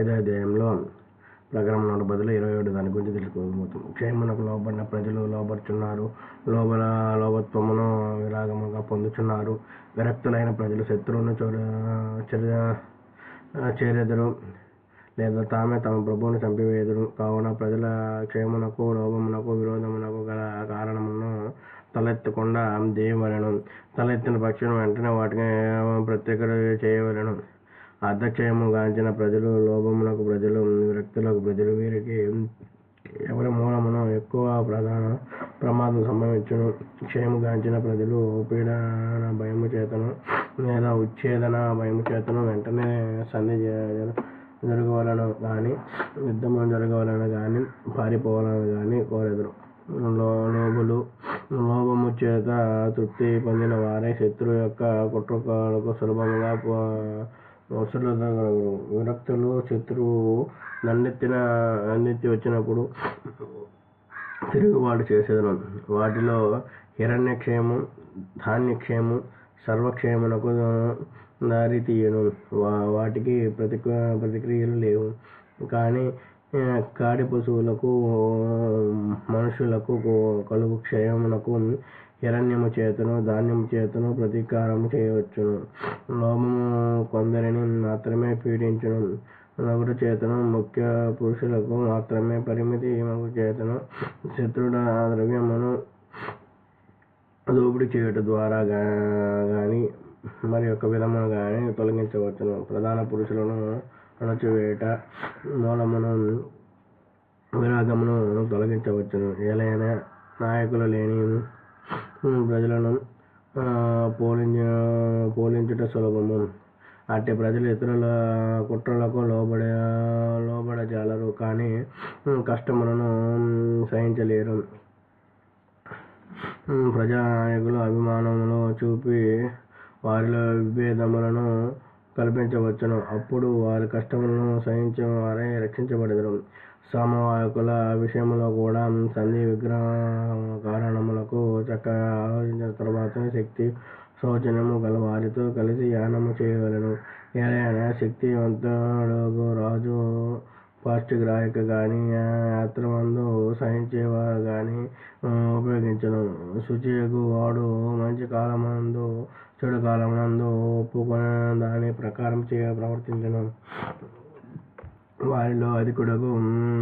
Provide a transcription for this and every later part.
ఐదో అధ్యాయంలో ప్రకరణ బదులు ఇరవై ఏడు దాని గురించి తెలుసుకోబోతుంది క్షేమమునకు లోబడిన ప్రజలు లోబడుచున్నారు. లోబల లోబత్వమును విరాగముగా పొందుచున్నారు. విరక్తులైన ప్రజలు శత్రువును చోర చర్య- చేరెదరు లేదా తామే తమ ప్రభువును చంపివేదురు. కావున ప్రజల క్షేమమునకు లోభమునకు విరోధమునకు గల కారణమును తలెత్తకుండా దేయవలను తలెత్తిన పక్షం వెంటనే వాటిని ప్రత్యేక చేయవలెను. అర్ధక్షయము గాంచిన ప్రజలు లోభమునకు ప్రజలు విరక్తులకు ప్రజలు వీరికి ఎవరి మూలమున ఎక్కువ ప్రధాన ప్రమాదం సంభవించును. క్షయము గాంచిన ప్రజలు పీడన భయము చేతను లేదా ఉచ్ఛేదన భయము చేతను వెంటనే సంధి జరగవలను కానీ యుద్ధము జరగవలను కానీ పారిపోవాలని కానీ కోరెదరు. లో లోబులు లోభము చేత తృప్తి పొందిన వారే శత్రువు యొక్క కుట్రకాలకు సులభంగా పో- విరక్తులు శత్రువు నన్నెత్తిన నన్నెత్తి వచ్చినప్పుడు తిరుగుబాటు చేసేదను. వాటిలో హిరణ్యక్షేమం ధాన్యక్షేమం సర్వక్షేమనకు దారి తీయను వా వాటికి ప్రతిక ప్రతిక్రియలు లేవు. కానీ కాడి పశువులకు మనుషులకు కలుగు క్షయమునకు హిరణ్యము చేతను ధాన్యము చేతను ప్రతీకారము చేయవచ్చును. లోభము కొందరిని మాత్రమే పీడించును. నలుగురు చేతను ముఖ్య పురుషులకు మాత్రమే పరిమితి. మగు చేతను శత్రుడ ద్రవ్యమును దోపిడీ చేయుట ద్వారా కానీ మరి ఒక విధమును కానీ తొలగించవచ్చును. ప్రధాన పురుషులను అణచివేయట మూలమును విరాగమును తొలగించవచ్చును. ఏలైనా నాయకులు లేని ప్రజలను పోలించ పోలించుట సులభము. అట్టి ప్రజలు ఇతరుల కుట్రలకు లోబడ లోబడజాలరు కానీ కష్టములను సహించలేరు. ప్రజానాయకులు అభిమానములు చూపి వారిలో విభేదములను కల్పించవచ్చును. అప్పుడు వారి కష్టములను సహించిన వారే రక్షించబడదురు. సామవాయకుల విషయంలో కూడా సంధి విగ్రహ కారణములకు చక్కగా ఆలోచించిన తర్వాత శక్తి శోచనము గల వారితో కలిసి యానము చేయవలెను. ఏదైనా శక్తివంతుడు రాజు పాష్టిగ్రాహిక కానీ యాత్రమందు సహించేవారు గాని ఆ, ఉపయోగించను. శుచియగు వాడు మంచి కాలమందు చెడు కాలమునందు ఒప్పుకునే దాని ప్రకారం చేయ ప్రవర్తించను. వారిలో అధికుడకు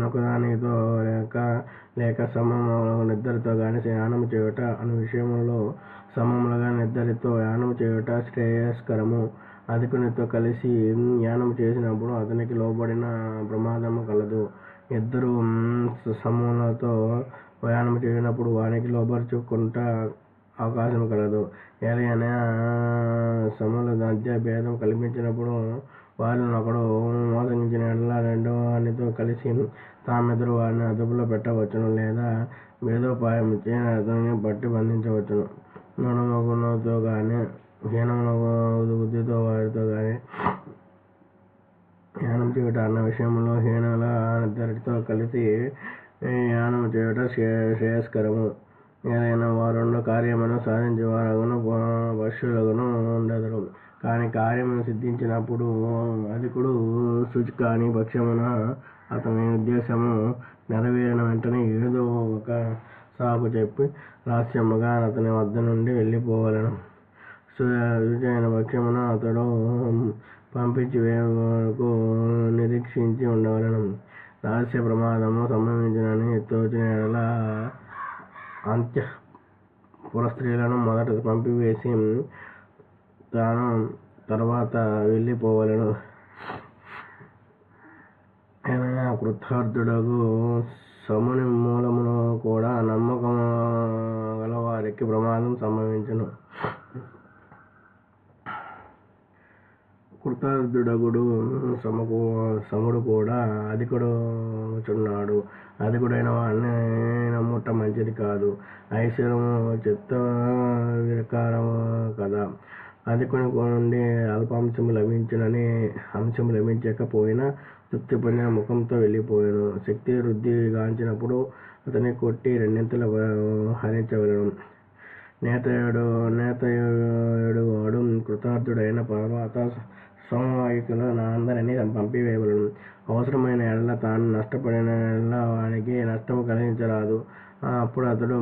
ఒకదానితో లేక లేక సమములుగా నిద్దరితో గాని యానం చేయుట అను విషయములో సమములుగా నిద్దరితో యానం చేయుట శ్రేయస్కరము. అధికునితో కలిసి ఉమ్, యానం చేసినప్పుడు అతనికి లోబడిన ప్రమాదము కలదు. ఇద్దరు సమూహాలతో ప్రయాణం చేయనప్పుడు వానికి లోబరుచుకుంటా అవకాశం కలదు. ఏదైనా సమూల మధ్య భేదం కల్పించినప్పుడు వారిని ఒకడు మోసగించిన ఎడల రెండో వానితో కలిసి తామిద్దరు వారిని అదుపులో పెట్టవచ్చును లేదా భేదోపాయం ఇచ్చి అతనిని పట్టి బంధించవచ్చును. నడుమగునతో కానీ హీనముల బుద్ధితో వారితో కానీ యానం చేయుట అన్న విషయంలో హీనుల ఇద్దరితో కలిసి యానం చేయుట శ్రే- శ్రేయస్కరము. ఏదైనా వారు కార్యమును సాధించే వారగును పశువులగును ఉండదురు. కానీ కార్యమును సిద్ధించినప్పుడు అధికుడు శుచి కాని పక్షమున అతని ఉద్దేశము నెరవేరిన వెంటనే ఏదో ఒక సాకు చెప్పి రహస్యముగా అతని వద్ద నుండి వెళ్ళిపోవలను. శుచైన పక్షమున అతడు పంపించి వరకు నిరీక్షించి ఉండవలను. రహస్య ప్రమాదము సంభవించినని తోచిన ఎడల అంత్య పురస్త్రీలను మొదట పంపివేసి తాను తర్వాత వెళ్ళిపోవలను. ఏమైనా కృతార్థుడకు సముని మూలమును కూడా నమ్మకము గలవారికి ప్రమాదం సంభవించను. కృతార్థుడగుడు సమకు సముడు కూడా అధికుడు చున్నాడు. అధికుడైన వాడిని నమ్ముట మంచిది కాదు. ఐశ్వర్యము చిత్త వికారము కదా. అధికుని నుండి అల్పాంశము లభించినని అంశము లభించకపోయినా తృప్తి పొందిన ముఖంతో వెళ్ళిపోయాను. శక్తి వృద్ధి గాంచినప్పుడు అతని కొట్టి రెండింతలు హరించవలను. నేతయుడు నేతయుడు వాడు కృతార్థుడైన తర్వాత సమవాయికులు అందరినీ పంపివేయవలెను అవసరమైన ఎడల తాను నష్టపడిన ఎడల వానికి నష్టము కలిగించరాదు. అప్పుడు అతడు